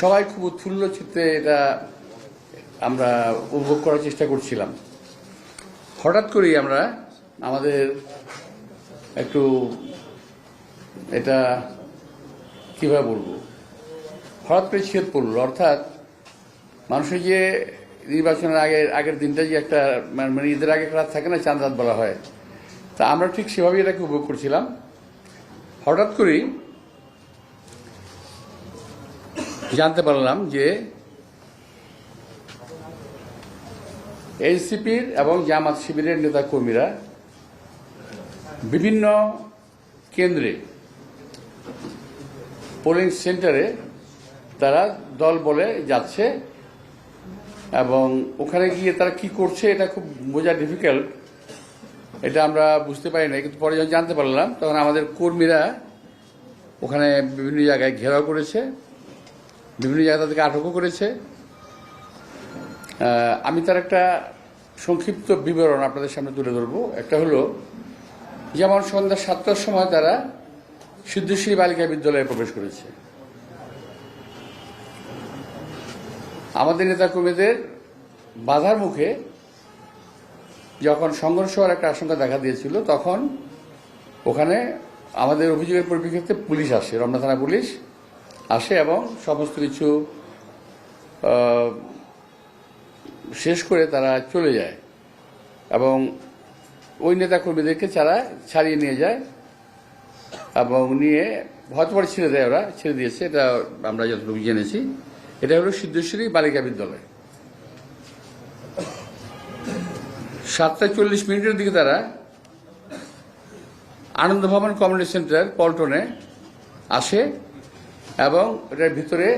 সবাই খুব উৎফুল্ল চিত্তে এটা আমরা উপভোগ করার চেষ্টা করছিলাম। হঠাৎ করেই আমরা আমাদের একটু এটা কীভাবে বলব? হঠাৎ করে ছেদ পড়ল, অর্থাৎ মানুষের যে নির্বাচনের আগে আগের দিনটা যে একটা মানে ঈদের আগে রাত থাকে না, চাঁদ রাত বলা হয়, তা আমরা ঠিক সেভাবেই এটাকে উপভোগ করছিলাম। হঠাৎ করেই জানতে পারলাম যে এনসিপির এবং জামাত শিবিরের নেতা কর্মীরা বিভিন্ন কেন্দ্রে পোলিং সেন্টারে তারা দল বলে যাচ্ছে এবং ওখানে গিয়ে তারা কি করছে এটা খুব বোঝা ডিফিকাল্ট এটা আমরা বুঝতে পারি না কিন্তু পরে যখন জানতে পারলাম, তখন আমাদের কর্মীরা ওখানে বিভিন্ন জায়গায় ঘেরাও করেছে। বিভিন্ন জায়গা তাদেরকে আটকও করেছে। আমি তার একটা সংক্ষিপ্ত বিবরণ আপনাদের সামনে তুলে ধরবো। একটা হলো, যেমন সন্ধ্যা সাতটার সময় তারা সিদ্ধেশ্বরী বালিকা বিদ্যালয়ে প্রবেশ করেছে। আমাদের নেতাকর্মীদের বাধার মুখে যখন সংঘর্ষ হওয়ার একটা আশঙ্কা দেখা দিয়েছিল, তখন ওখানে আমাদের অভিযোগের পরিপ্রেক্ষিতে পুলিশ আসে, রমনা থানা পুলিশ। আসে এবং সমস্ত কিছু শেষ করে তারা চলে যায়। এবং ওই নেতা কর্মীদেরকে তারা ছাড়িয়ে নিয়ে যায় এবং নিয়ে হয়তো ছেড়ে দেয় ওরা, ছেড়ে দিয়েছে। এটা আমরা যতটুকু জেনেছি। এটা হলো সিদ্ধেশ্বরী বালিকা বিদ্যালয়। সাতটা চল্লিশ মিনিটের দিকে তারা আনন্দ ভবন কমিউনিটি সেন্টার, পল্টনে আসে। এবং এটার ভিতরে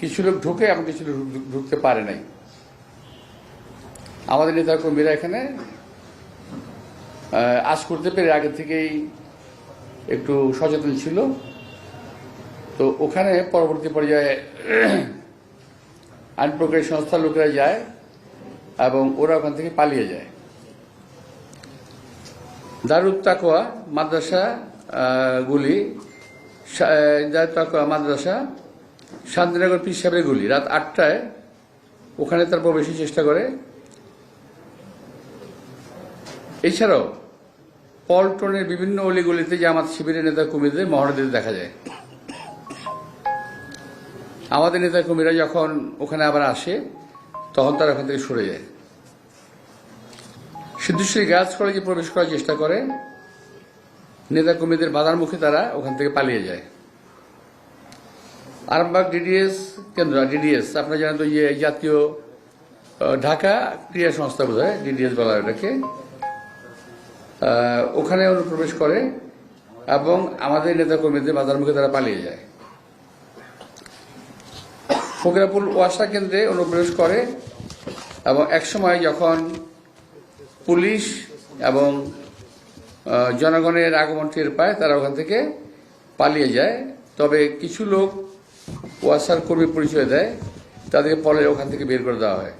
কিছু লোক ঢুকে এবং কিছু লোক ঢুকতে পারে নাই। আমাদের নেতা কর্মীরা এখানে আজ করতে পেরে আগে থেকেই একটু সচেতন ছিল। তো ওখানে পরবর্তী পর্যায়ে আইন প্রকারী সংস্থার লোকেরা যায় এবং ওরা ওখান থেকে পালিয়ে যায়। দারুদ তাকোয়া মাদ্রাসা তাকোয়া মাদ্রাসা, শান্তিনগর পীর সাহেবের গুলি, রাত আটটায় ওখানে তার প্রবেশের চেষ্টা করে। এছাড়াও পল্টনের বিভিন্ন অলিগলিতে জামাত শিবিরের নেতা কর্মীদের মহড়া দিতে দেখা যায়। আমাদের নেতা কর্মীরা যখন ওখানে আবার আসে, তখন তারা ওখান থেকে সরে যায়। সিদ্ধেশ্বরী গার্লস কলেজে প্রবেশ করার চেষ্টা করে। নেতা কর্মীদের বাধার মুখে তারা ওখান থেকে পালিয়ে যায়। আরামবাগ ডিডিএস কেন্দ্র ডিডিএস আপনারা জানেন তো ইয়ে জাতীয় ঢাকা ক্রীড়া সংস্থা বোধ হয় ডিডিএস বলা এটাকে। ওখানে অনুপ্রবেশ করে এবং আমাদের নেতা কর্মীদের বাধার মুখে তারা পালিয়ে যায়। ফকিরাপুর ওয়াসা কেন্দ্রে অনুপ্রবেশ করে এবং একসময় যখন পুলিশ এবং জনগণের আগমন টের পায়, তারা ওখান থেকে পালিয়ে যায়। তবে কিছু লোক ওয়াসার কর্মী পরিচয় দেয়, তাদেরকে পরে ওখান থেকে বের করে দেওয়া হয়।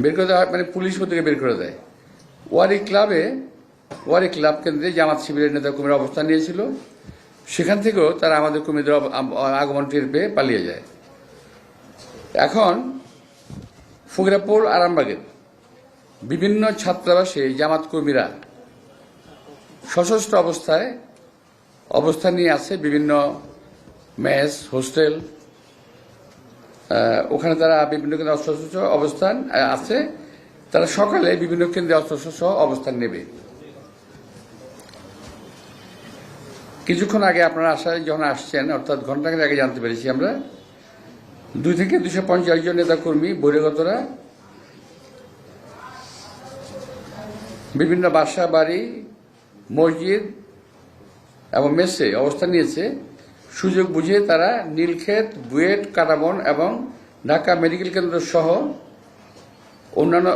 বের করে দেওয়া হয় মানে পুলিশ ওদেরকে বের করে দেয়। ওয়ারি ক্লাবে, ওয়ারি ক্লাব কেন্দ্রে জামাত শিবিরের নেতা কর্মীরা অবস্থান নিয়েছিল। সেখান থেকেও তারা আমাদের আব- আগমন টের পেয়ে পালিয়ে যায়। এখন ফকিরাপুর আরামবাগের বিভিন্ন ছাত্রাবাসে জামাত কর্মীরা সশস্ত্র অবস্থায় অবস্থান নিয়ে আছে, বিভিন্ন মেস, হোস্টেল ওখানে তারা বিভিন্ন কেন্দ্রে অস্ত্রশস্ত্র অবস্থান আছে। তারা সকালে বিভিন্ন কেন্দ্রে অস্ত্রশস্ত্র অবস্থান নেবে। কিছুক্ষণ আগে আপনারা আসায় যখন আসছেন, অর্থাৎ ঘন্টাখানেক আগে জানতে পেরেছি আমরা, দুই থেকে দুশো পঞ্চাশ জন নেতা কর্মী বহিরাগতরা বিভিন্ন বাসা, বাড়ি, মসজিদ এবং মেসে অবস্থান নিয়েছে। সুযোগ বুঝে তারা নীলক্ষেত, বুয়েট, কাটাবন এবং ঢাকা মেডিকেল কেন্দ্র সহ অন্যান্য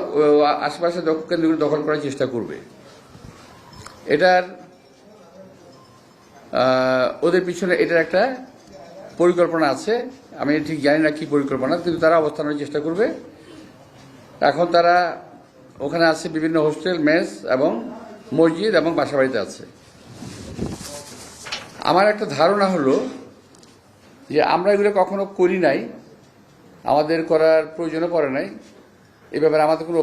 আশেপাশে কেন্দ্রগুলো দখল করার চেষ্টা করবে। এটার ওদের পিছনে এটার একটা পরিকল্পনা আছে। আমি ঠিক জানি না কি পরিকল্পনা, কিন্তু তারা অবস্থানের চেষ্টা করবে। এখন তারা ওখানে আছে বিভিন্ন হোস্টেল মেস এবং মসজিদ এবং বাসাবাড়িতে আছে। আমার একটা ধারণা হলো যে আমরা এগুলো কখনো করি নাই, আমাদের করার প্রয়োজনও পড়ে নাই, এ ব্যাপারে আমাদের কোনো